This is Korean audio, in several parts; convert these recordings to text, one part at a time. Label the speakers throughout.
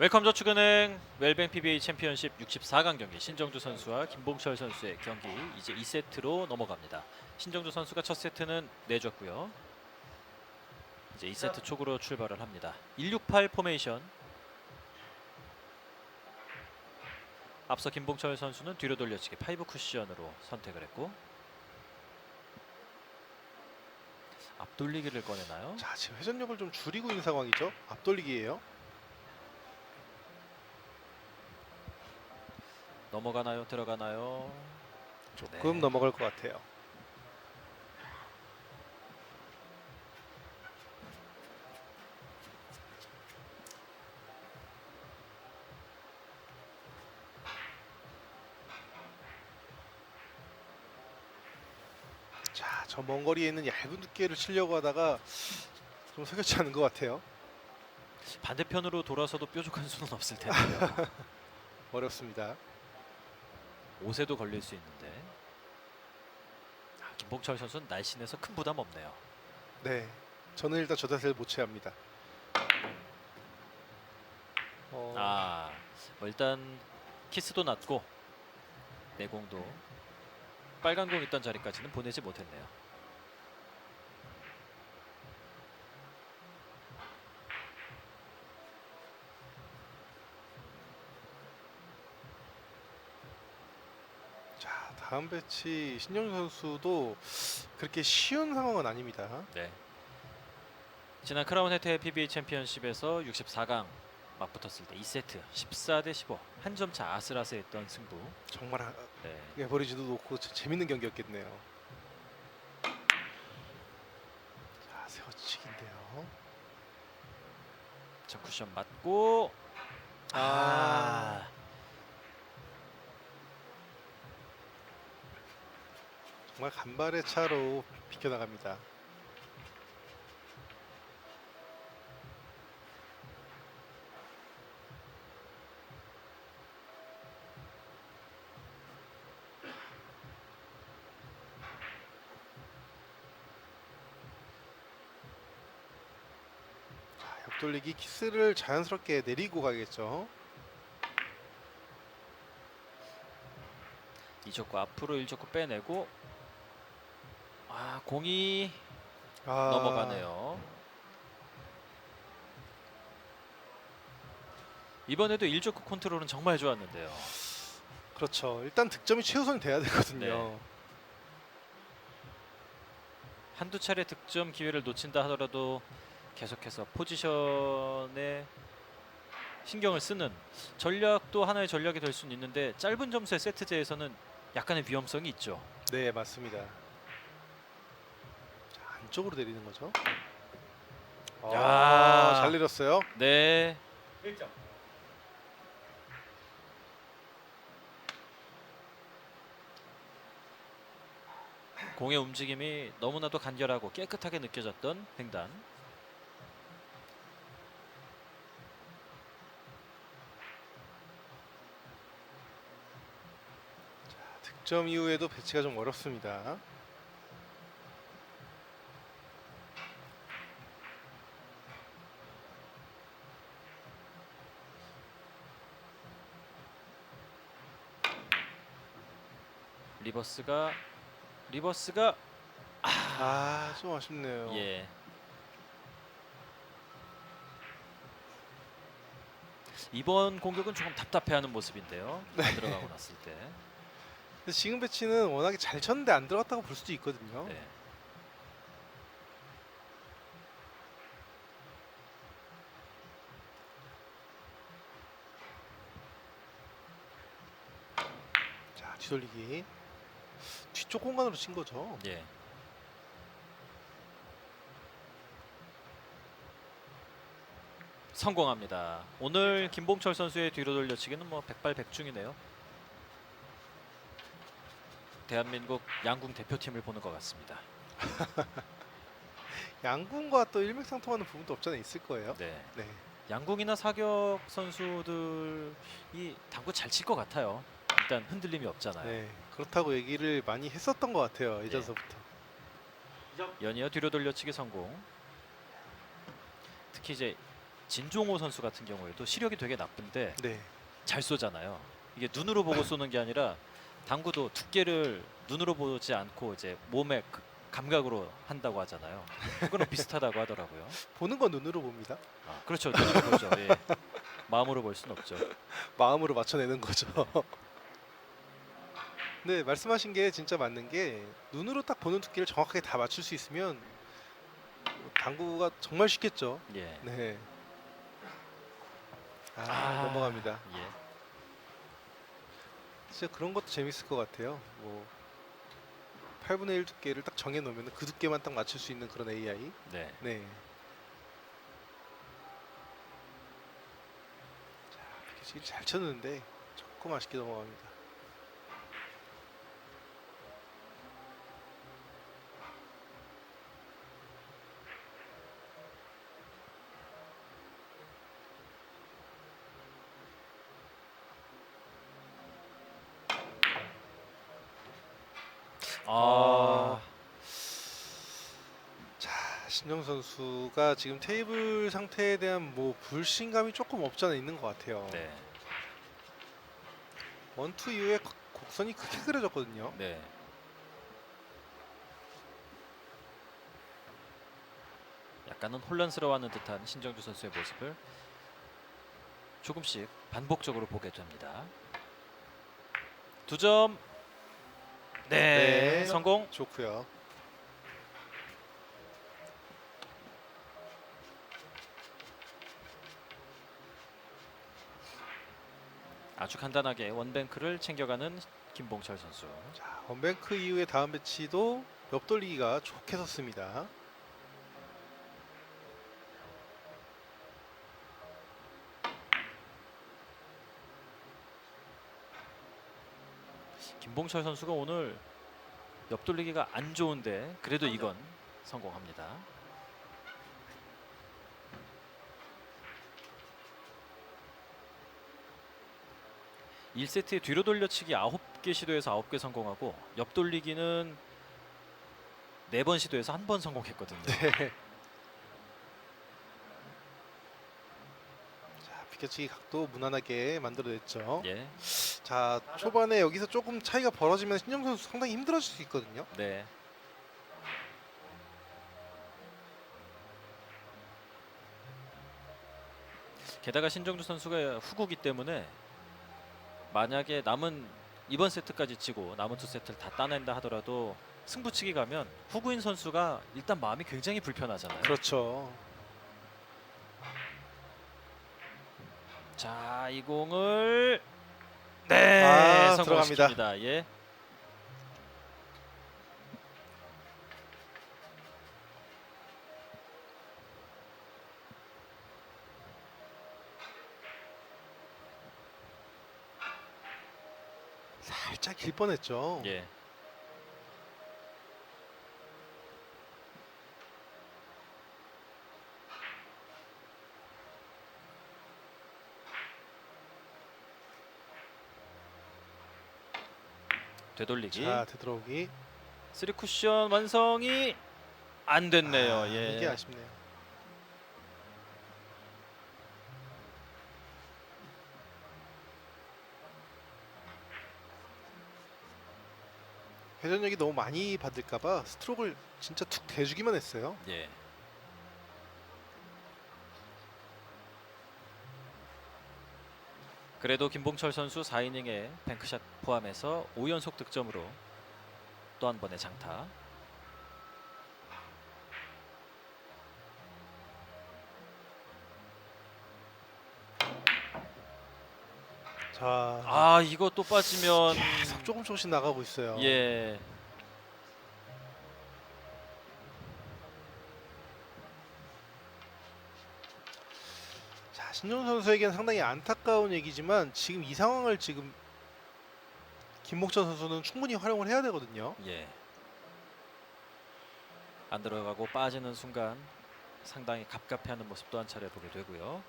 Speaker 1: 웰컴 저축은행 웰뱅 PBA 챔피언십 64강 경기 신정주 선수와 김봉철 선수의 경기 이제 2세트로 넘어갑니다. 신정주 선수가 첫 세트는 내줬고요. 이제 2세트 초구로 출발을 합니다. 168 포메이션. 앞서 김봉철 선수는 뒤로 돌려치기 5 쿠션으로 선택을 했고 앞돌리기를 꺼내나요?
Speaker 2: 자 지금 회전력을 좀 줄이고 있는 상황이죠. 앞돌리기예요.
Speaker 1: 넘어가나요? 들어가나요?
Speaker 2: 조금
Speaker 1: 네.
Speaker 2: 넘어갈 것 같아요. 자, 저 먼 거리에 있는 얇은 두께를 치려고 하다가 좀 석연치 않은 것 같아요.
Speaker 1: 반대편으로 돌아서도 뾰족한 수는 없을 텐데요.
Speaker 2: 어렵습니다.
Speaker 1: 옷에도 걸릴 수 있는데 아, 김봉철 선수는 날씬해서 큰 부담 없네요.
Speaker 2: 네, 저는 일단 저 자세를 못 취합니다. 어,
Speaker 1: 아, 뭐 일단 키스도 낮고 내공도 빨간 공 있던 자리까지는 보내지 못했네요.
Speaker 2: 자, 다음 배치 신영 선수도 그렇게 쉬운 상황은 아닙니다.
Speaker 1: 네. 지난 크라운 혜태 PBA 챔피언십에서 64강 맞붙었을 때 2세트 14 대 15 한 점 차 아슬아슬했던 승부.
Speaker 2: 정말 아-
Speaker 1: 네.
Speaker 2: 에버리지도 놓고 참 재밌는 경기였겠네요. 자, 세워치기인데요.
Speaker 1: 자 쿠션 맞고 아.
Speaker 2: 아. 정말 간발의 차로 비켜나갑니다. 자, 옆돌리기 키스를 자연스럽게 내리고 가겠죠.
Speaker 1: 이적구 앞으로 일적구 빼내고 아 공이
Speaker 2: 아,
Speaker 1: 넘어가네요. 이번에도 일적구 컨트롤은 정말 좋았는데요.
Speaker 2: 그렇죠. 일단 득점이 최우선이 돼야 되거든요.
Speaker 1: 네. 한두 차례 득점 기회를 놓친다 하더라도 계속해서 포지션에 신경을 쓰는 전략도 하나의 전략이 될 수는 있는데 짧은 점수의 세트제에서는 약간의 위험성이 있죠.
Speaker 2: 네, 맞습니다. 자, 안쪽으로 내리는 거죠.
Speaker 1: 야.
Speaker 2: 아, 잘 내렸어요.
Speaker 1: 네. 공의 움직임이 너무나도 간결하고 깨끗하게 느껴졌던 횡단.
Speaker 2: 득점 이후에도 배치가 좀 어렵습니다.
Speaker 1: 리버스가 리버스가
Speaker 2: 아, 좀 아 쉽네요.
Speaker 1: 예. 이번 공격은 조금 답답해하는 모습인데요. 안 들어가고 났을 때.
Speaker 2: 지금 배치는 워낙에 잘 쳤는데 안 들어갔다고 볼 수도 있거든요.
Speaker 1: 네.
Speaker 2: 자, 뒤돌리기. 뒤쪽 공간으로 친 거죠.
Speaker 1: 예. 성공합니다. 오늘 김봉철 선수의 뒤로 돌려치기는 뭐 백발백중이네요. 대한민국 양궁 대표팀을 보는 것 같습니다.
Speaker 2: 양궁과 또 일맥상통하는 부분도 없잖아 있을 거예요.
Speaker 1: 네.
Speaker 2: 네.
Speaker 1: 양궁이나 사격 선수들이 당구 잘 칠 것 같아요. 일단 흔들림이 없잖아요.
Speaker 2: 네. 그렇다고 얘기를 많이 했었던 것 같아요. 예전서부터.
Speaker 1: 연이어 뒤로 돌려치기 성공. 특히 이제 진종호 선수 같은 경우에도 시력이 되게 나쁜데
Speaker 2: 네.
Speaker 1: 잘 쏘잖아요. 이게 눈으로 보고 쏘는 게 아니라 당구도 두께를 눈으로 보지 않고 이제 몸의 그 감각으로 한다고 하잖아요. 그거랑 비슷하다고 하더라고요.
Speaker 2: 보는 건 눈으로 봅니다.
Speaker 1: 아, 그렇죠. 눈으로 보죠. 예. 마음으로 볼 수는 없죠.
Speaker 2: 마음으로 맞춰내는 거죠. 네, 말씀하신 게 진짜 맞는 게 눈으로 딱 보는 두께를 정확하게 다 맞출 수 있으면 당구가 정말 쉽겠죠.
Speaker 1: 예.
Speaker 2: 네. 아,
Speaker 1: 아.
Speaker 2: 넘어갑니다.
Speaker 1: 예.
Speaker 2: 진짜 그런 것도 재밌을 것 같아요. 뭐 8분의 1 두께를 딱 정해 놓으면 그 두께만 딱 맞출 수 있는 그런 AI.
Speaker 1: 네.
Speaker 2: 네. 자, 이렇게 잘 쳤는데 조금 아쉽게 넘어갑니다.
Speaker 1: 아,
Speaker 2: 자, 신영 선수가 지금 테이블 상태에 대한 뭐 불신감이 조금 없지 않아 있는 것 같아요.
Speaker 1: 네.
Speaker 2: 원투 이후에 곡- 곡선이 크게 그려졌거든요.
Speaker 1: 네. 약간은 혼란스러워하는 듯한 신정주 선수의 모습을 조금씩 반복적으로 보게 됩니다. 두 점. 네,
Speaker 2: 네.
Speaker 1: 성공.
Speaker 2: 좋고요.
Speaker 1: 아주 간단하게 원뱅크를 챙겨가는 김봉철 선수.
Speaker 2: 자, 원뱅크 이후에 다음 배치도 옆돌리기가 좋게 섰습니다.
Speaker 1: 김봉철 선수가 오늘 옆돌리기가 안 좋은데 그래도 이건 성공합니다. 1세트에 뒤로 돌려치기 9개 시도해서 9개 성공하고 옆돌리기는 4번 시도해서 한 번 성공했거든요.
Speaker 2: 네. 자, 비켜치기 각도 무난하게 만들어냈죠.
Speaker 1: 예.
Speaker 2: 자, 초반에 여기서 조금 차이가 벌어지면 신영 선수 상당히 힘들어질 수 있거든요.
Speaker 1: 네. 게다가 신정주 선수가 후구기 때문에 만약에 남은 이번 세트까지 치고 남은 두 세트를 다 따낸다 하더라도 승부치기 가면 후구인 선수가 일단 마음이 굉장히 불편하잖아요.
Speaker 2: 그렇죠.
Speaker 1: 자, 이 공을 네,
Speaker 2: 아,
Speaker 1: 성공시킵니다. 예.
Speaker 2: 살짝 길 뻔했죠.
Speaker 1: 예. 되돌리기.
Speaker 2: 자, 되돌아오기.
Speaker 1: 쓰리 쿠션 완성이 안 됐네요.
Speaker 2: 아,
Speaker 1: 예.
Speaker 2: 이게 아쉽네요. 회전력이 너무 많이 받을까봐 스트로크를 진짜 툭 대주기만 했어요.
Speaker 1: 예. 그래도 김봉철 선수 4이닝에 뱅크샷 포함해서 5연속 득점으로 또 한 번의 장타.
Speaker 2: 자,
Speaker 1: 아 이거 또 빠지면
Speaker 2: 계속 조금 조금씩 나가고 있어요.
Speaker 1: 예.
Speaker 2: 자, 신종 선수에게는 상당히 안타까운 얘기지만 지금 이 상황을 지금 김목천 선수는 충분히 활용을 해야 되거든요.
Speaker 1: 예. 안 들어가고 빠지는 순간 상당히 갑갑해하는 모습 또한 차례 보게 되고요.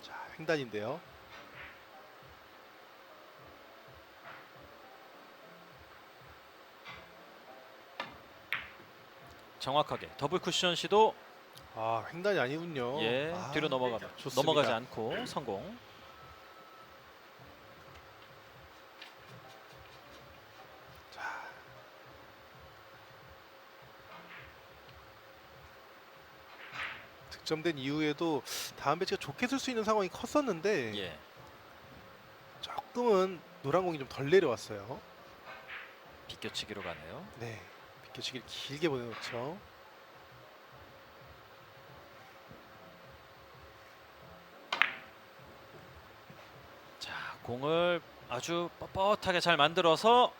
Speaker 2: 자, 횡단인데요.
Speaker 1: 정확하게 더블 쿠션 시도
Speaker 2: 아 횡단이 아니군요.
Speaker 1: 예
Speaker 2: 아,
Speaker 1: 뒤로 넘어가
Speaker 2: 좋습니다.
Speaker 1: 넘어가지 않고 성공.
Speaker 2: 득점된 이후에도 다음 배치가 좋게 쓸 수 있는 상황이 컸었는데
Speaker 1: 예.
Speaker 2: 조금은 노란 공이 좀 덜 내려왔어요.
Speaker 1: 비껴치기로 가네요.
Speaker 2: 네, 비켜치기를 길게 보내놓죠.
Speaker 1: 자 공을 아주 뻣뻣하게 잘 만들어서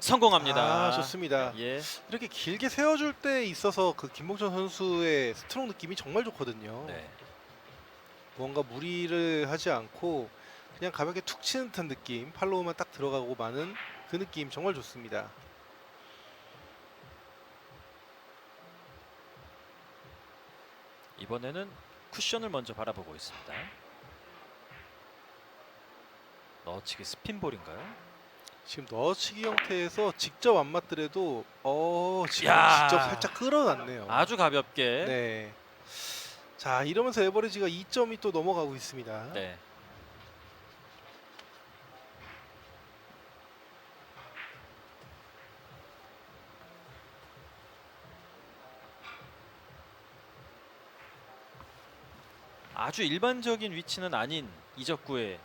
Speaker 1: 성공합니다.
Speaker 2: 아, 좋습니다.
Speaker 1: 예.
Speaker 2: 이렇게 길게 세워줄 때 있어서 그 김봉천 선수의 스트롱 느낌이 정말 좋거든요.
Speaker 1: 네.
Speaker 2: 뭔가 무리를 하지 않고 그냥 가볍게 툭 치는 듯한 느낌, 팔로우만 딱 들어가고 마는 그 느낌 정말 좋습니다.
Speaker 1: 이번에는 쿠션을 먼저 바라보고 있습니다. 넣어치기 스핀볼인가요?
Speaker 2: 지금 넣어치기 형태에서 직접 안 맞더라도 어 지금
Speaker 1: 야.
Speaker 2: 직접 살짝 끌어놨네요.
Speaker 1: 아주 가볍게.
Speaker 2: 네. 자 이러면서 에버리지가 2점이 또 넘어가고 있습니다.
Speaker 1: 네. 아주 일반적인 위치는 아닌 이적구의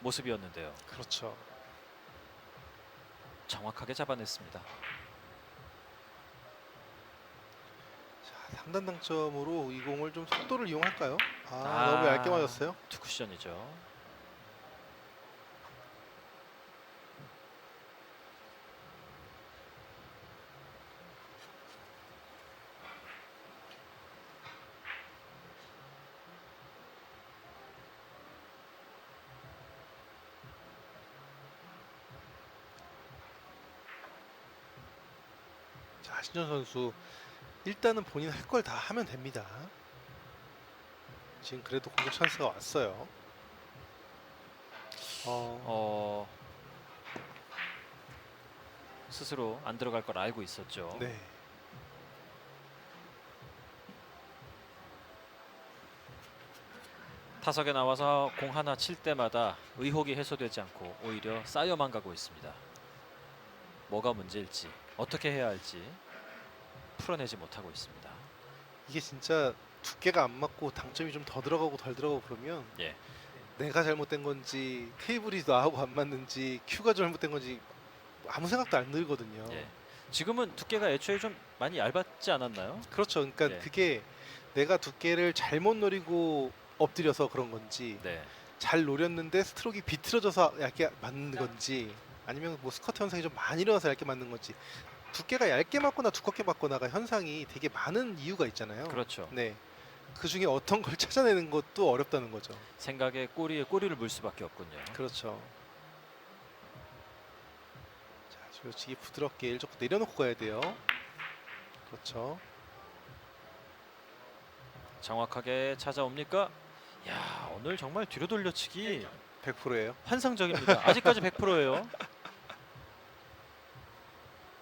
Speaker 1: 모습이었는데요.
Speaker 2: 그렇죠.
Speaker 1: 정확하게 잡아냈습니다.
Speaker 2: 자, 상단 당점으로 이 공을 좀 속도를 이용할까요? 아,
Speaker 1: 아.
Speaker 2: 너무 얇게 맞았어요.
Speaker 1: 투 쿠션이죠.
Speaker 2: 자 신현 선수 일단은 본인 할 걸 다 하면 됩니다. 지금 그래도 공격 찬스가 왔어요. 어,
Speaker 1: 어 스스로 안 들어갈 걸 알고 있었죠.
Speaker 2: 네.
Speaker 1: 타석에 나와서 공 하나 칠 때마다 의혹이 해소되지 않고 오히려 쌓여만 가고 있습니다. 뭐가 문제일지 어떻게 해야 할지 풀어내지 못하고 있습니다.
Speaker 2: 이게 진짜 두께가 안 맞고 당점이 좀 더 들어가고 덜 들어가고 그러면
Speaker 1: 예.
Speaker 2: 내가 잘못된 건지 테이블이 나하고 안 맞는지 큐가 잘못된 건지 아무 생각도 안 들거든요.
Speaker 1: 예. 지금은 두께가 애초에 좀 많이 얇았지 않았나요?
Speaker 2: 그렇죠. 그러니까
Speaker 1: 예.
Speaker 2: 그게 내가 두께를 잘못 노리고 엎드려서 그런 건지
Speaker 1: 네.
Speaker 2: 잘 노렸는데 스트로크가 비틀어져서 얇게 맞는 건지 아니면 뭐 스커트 현상이 좀 많이 일어나서 얇게 맞는 건지 두께가 얇게 맞거나 두껍게 맞거나가 현상이 되게 많은 이유가 있잖아요.
Speaker 1: 그렇죠.
Speaker 2: 네. 그 중에 어떤 걸 찾아내는 것도 어렵다는 거죠.
Speaker 1: 생각에 꼬리에 꼬리를 물 수밖에 없군요.
Speaker 2: 그렇죠. 자, 지금 부드럽게 일적 내려놓고 가야 돼요. 그렇죠.
Speaker 1: 정확하게 찾아옵니까? 야 오늘 정말 뒤로 돌려치기
Speaker 2: 100%예요.
Speaker 1: 환상적입니다. 아직까지 100%예요.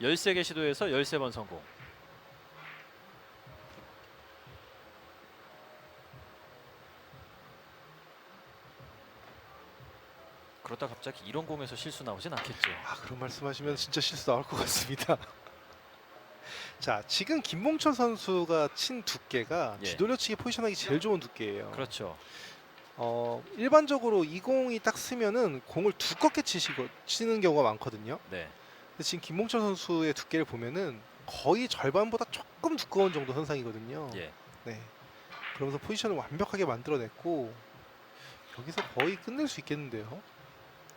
Speaker 1: 13개 시도에서 13번 성공. 그러다 갑자기 이런 공에서 실수 나오진 않겠죠.
Speaker 2: 아 그런 말씀하시면 진짜 실수 나올 것 같습니다. 자 지금 김봉철 선수가 친 두께가
Speaker 1: 예.
Speaker 2: 뒤돌려치기 포지션하기 제일 좋은 두께예요.
Speaker 1: 그렇죠.
Speaker 2: 어 일반적으로 이 공이 딱 쓰면은 공을 두껍게 치시고 치는 경우가 많거든요.
Speaker 1: 네.
Speaker 2: 근데 지금 김봉철 선수의 두께를 보면은 거의 절반보다 조금 두꺼운 정도 현상이거든요.
Speaker 1: 예.
Speaker 2: 네. 그러면서 포지션을 완벽하게 만들어냈고 여기서 거의 끝낼 수 있겠는데요.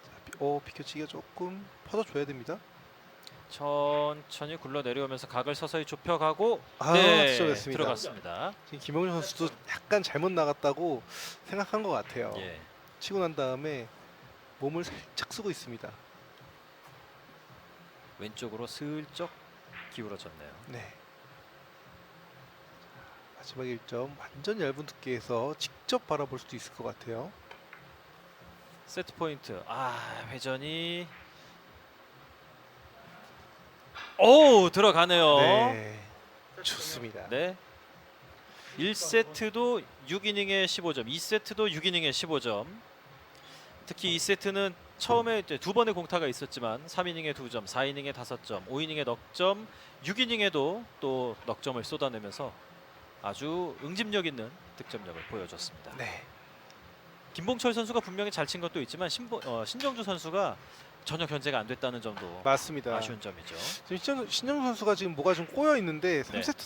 Speaker 2: 자, 비- 어 비켜치기가 조금 퍼져줘야 됩니다.
Speaker 1: 천천히 굴러 내려오면서 각을 서서히 좁혀가고
Speaker 2: 아,
Speaker 1: 네
Speaker 2: 득점했습니다.
Speaker 1: 들어갔습니다.
Speaker 2: 지금 김영준 선수도 약간 잘못 나갔다고 생각한 것 같아요.
Speaker 1: 예.
Speaker 2: 치고 난 다음에 몸을 살짝 쓰고 있습니다.
Speaker 1: 왼쪽으로 슬쩍 기울어졌네요.
Speaker 2: 네. 마지막 1점 완전 얇은 두께에서 직접 바라볼 수도 있을 것 같아요.
Speaker 1: 세트 포인트. 아 회전이 오 들어가네요.
Speaker 2: 네. 좋습니다.
Speaker 1: 네. 1세트도 6이닝에 15점, 2세트도 6이닝에 15점. 특히 2세트는 처음에 이제 두 번의 공타가 있었지만 3이닝에 2점, 4이닝에 5점, 5이닝에 넉점, 6이닝에도 또 넉점을 쏟아내면서 아주 응집력 있는 득점력을 보여줬습니다.
Speaker 2: 네.
Speaker 1: 김봉철 선수가 분명히 잘 친 것도 있지만 신보, 어, 신정주 선수가 전혀 견제가 안 됐다는 점도
Speaker 2: 맞습니다.
Speaker 1: 아쉬운 점이죠.
Speaker 2: 지금 신정, 신정 선수가 지금 뭐가 좀 꼬여 있는데
Speaker 1: 네.
Speaker 2: 3세트